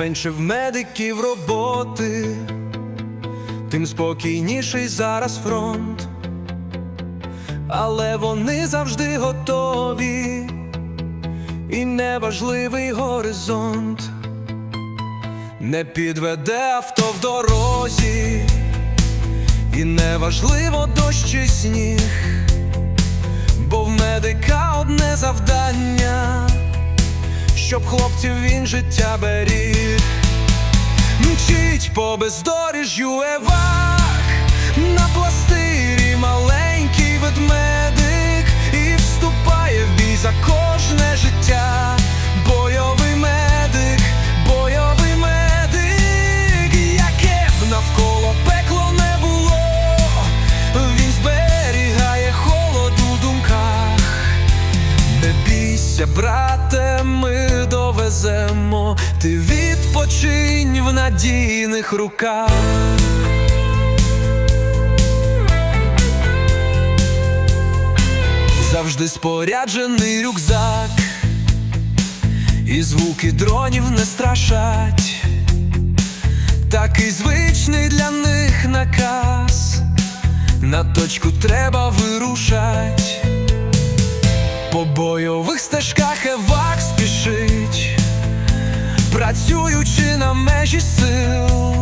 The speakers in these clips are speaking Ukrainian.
менше в медиків роботи, тим спокійніший зараз фронт, але вони завжди готові, і неважливий горизонт, не підведе авто в дорозі, і неважливо дощ чи сніг, бо в медика одне завдання щоб хлопців він життя беріг. Мчить по бездоріжжю евак, на пластирі маленький ведмедик і вступає в бій за кожне життя. Бойовий медик, бойовий медик, яке б навколо пекло не було, він зберігає холод у думках. Не бійся, брате, довеземо, ти відпочинь в надійних руках. Завжди споряджений рюкзак, і звуки дронів не страшать, такий звичний для них наказ, на точку треба вирушать. По бойових стежках евак спішить, працюючи на межі сил,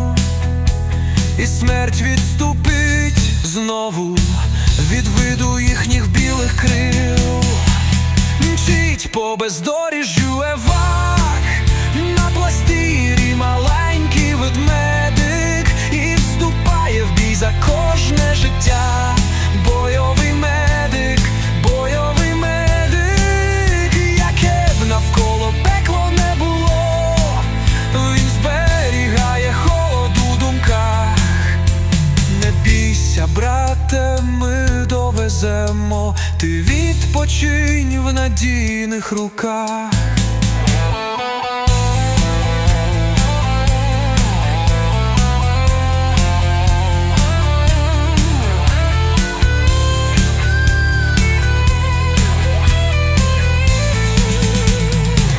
і смерть відступить знову від виду їхніх білих крил, мчить по бездоріжжю евак, ти відпочинь в надійних руках.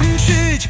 Мчить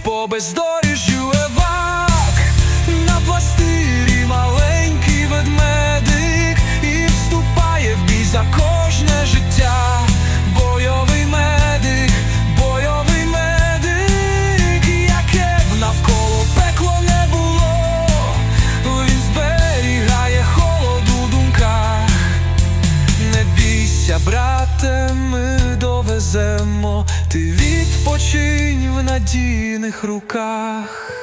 надійних руках.